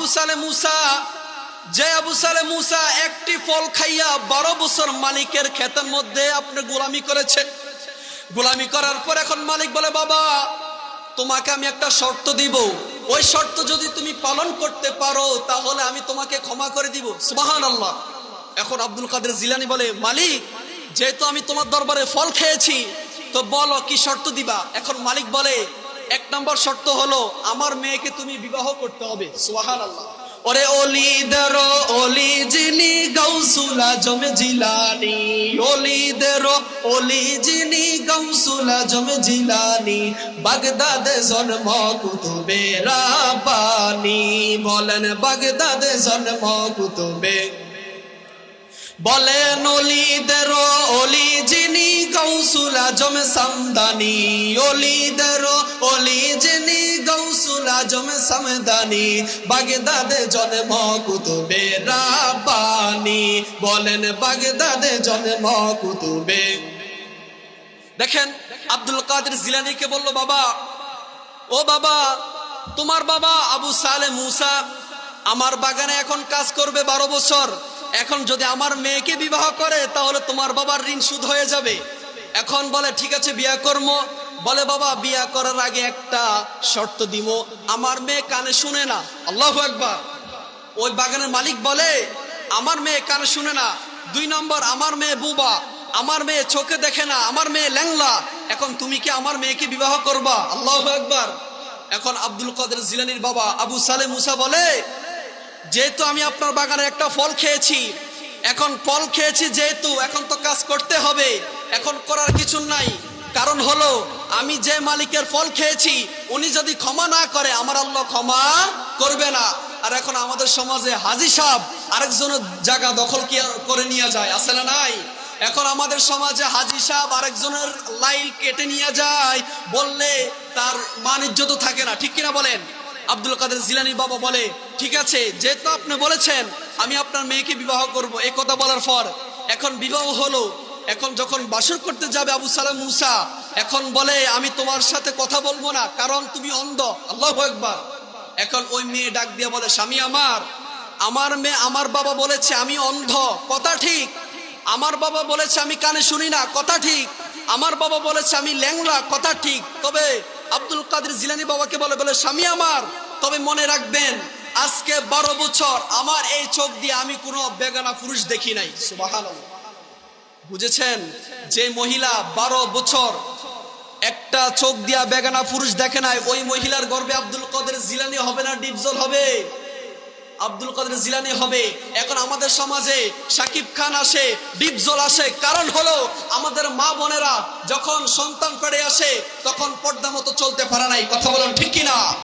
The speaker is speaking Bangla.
আবু সালে মুসা, যে আবু সালে মুসা একটি ফল খাইয়া বারো বছর মালিকের ক্ষেতের মধ্যে আপনি গোলামি করেছে গোলামি করার পর এখন মালিক বলে, বাবা, তোমাকে আমি একটা শর্ত দিব। ওই শর্ত যদি তুমি পালন করতে পারো, তাহলে আমি তোমাকে ক্ষমা করে দিব। সুবাহান আল্লাহ এখন আব্দুল কাদের জিলানি বলে, মালিক, যেহেতু আমি তোমার দরবারে ফল খেয়েছি, তো বলো কি শর্ত দিবা? এখন মালিক বলে এক নম্বর শর্ত হলো, আমার মেয়েকে তুমি বিবাহ করতে হবে। সুবাহান আল্লাহ ওরে অলিদের অলি যিনি গৌসুলা জমে জিলানি। অলিদের অলি যিনি গৌসুলা জমে জিলানি। বাগদাদে জন্ম কুতুবে রাব্বানি বলেন বাগদাদে জন্ম কুতুবে বলেন অলিদের অলি যিনি গৌসুল আজম সামদানি, অলিদের অলি যিনি গৌসুল আজম সামদানি, বাগদাদে জন্ম কুতুবে রাব্বানি। বলেন বাগদাদে জন্ম কুতুবে। দেখেন আব্দুল কাদের জিলানিকে বলল, বাবা, ও বাবা, তোমার বাবা আবু সালে মুসা, আমার বাগানে এখন কাজ করবে বারো বছর। এখন যদি আমার মেয়েকে বিবাহ করে, তাহলে তোমার বাবার ঋণ সুদ হয়ে যাবে। এখন বলে, ঠিক আছে, বিয়া কর্ম বলে, বাবা, বিয়া করার আগে একটা শর্ত দিব। আমার মেয়ে কানে শুনে না। আল্লাহ একবার ওই বাগানের মালিক বলে, আমার মেয়ে কানে শুনে না। দুই নম্বর, আমার মেয়ে বুবা। আমার মেয়ে চোখে দেখে না। আমার মেয়ে ল্যাংলা। এখন তুমি কি আমার মেয়েকে বিবাহ করবা? আল্লাহ একবার এখন আব্দুল কাদের জিলানির বাবা আবু সালে মুসা বলে যেহেতু আমি আপনার বাগানে একটা ফল খেয়েছি, এখন ফল খেয়েছি যেহেতু, এখন তো কাজ করতে হবে, এখন করার কিছু নাই। কারণ হলো, আমি যে মালিকের ফল খেয়েছি, উনি যদি ক্ষমা না করে, আমার আল্লাহ ক্ষমা করবে না। আর এখন আমাদের সমাজে হাজি সাহেব আরেকজনের জায়গা দখল করে নিয়ে যায়, আছে না নাই? এখন আমাদের সমাজে হাজি সাহেব আরেকজনের লাইল কেটে নিয়ে যায়, বললে তার মান ইজ্জত থাকে না, ঠিক কিনা বলেন? আব্দুল কাদের জিলানি বাবা বলে, ঠিক আছে, যেহেতু আপনি বলেছেন, আমি আপনার মেয়েকে বিবাহ করব। এই কথা বলার পর এখন বিবাহ হলো। এখন যখন বাসর করতে যাবে আবু সালাম মুসা, এখন বলে, আমি তোমার সাথে কথা বলব না, কারণ তুমি অন্ধ। আল্লাহ একবার এখন ওই মেয়ে ডাক দিয়ে বলে, স্বামী আমার আমার মেয়ে, আমার বাবা বলেছে আমি অন্ধ। কথা ঠিক। আমার বাবা বলেছে আমি কানে শুনি না, কথা ঠিক। আমার বাবা বলেছে আমি ল্যাংলা কথা ঠিক। তবে আব্দুল কাদের জিলানি বাবাকে বলে বলে, স্বামী আমার, তবে মনে রাখবেন, আজকে বারো বছর আমার এই চোখ দিয়ে আমি কোনো বেগানা পুরুষ দেখি নাই। বুঝেছেন? যে মহিলা বারো বছর একটা চোখ দিয়া বেগানা পুরুষ দেখে নাই, ওই মহিলার গর্বে আব্দুল কাদের জিলানি হবে না, ডিপজল হবে। আব্দুল কাদের জিলানি হবে। এখন আমাদের সমাজে সাকিব খান আসে, ডিপজল আসে। কারণ হলো, আমাদের মা বোনেরা যখন সন্তান পেড়ে আসে, তখন পর্দা মতো চলতে পারে নাই। কথা বলেন ঠিক কিনা?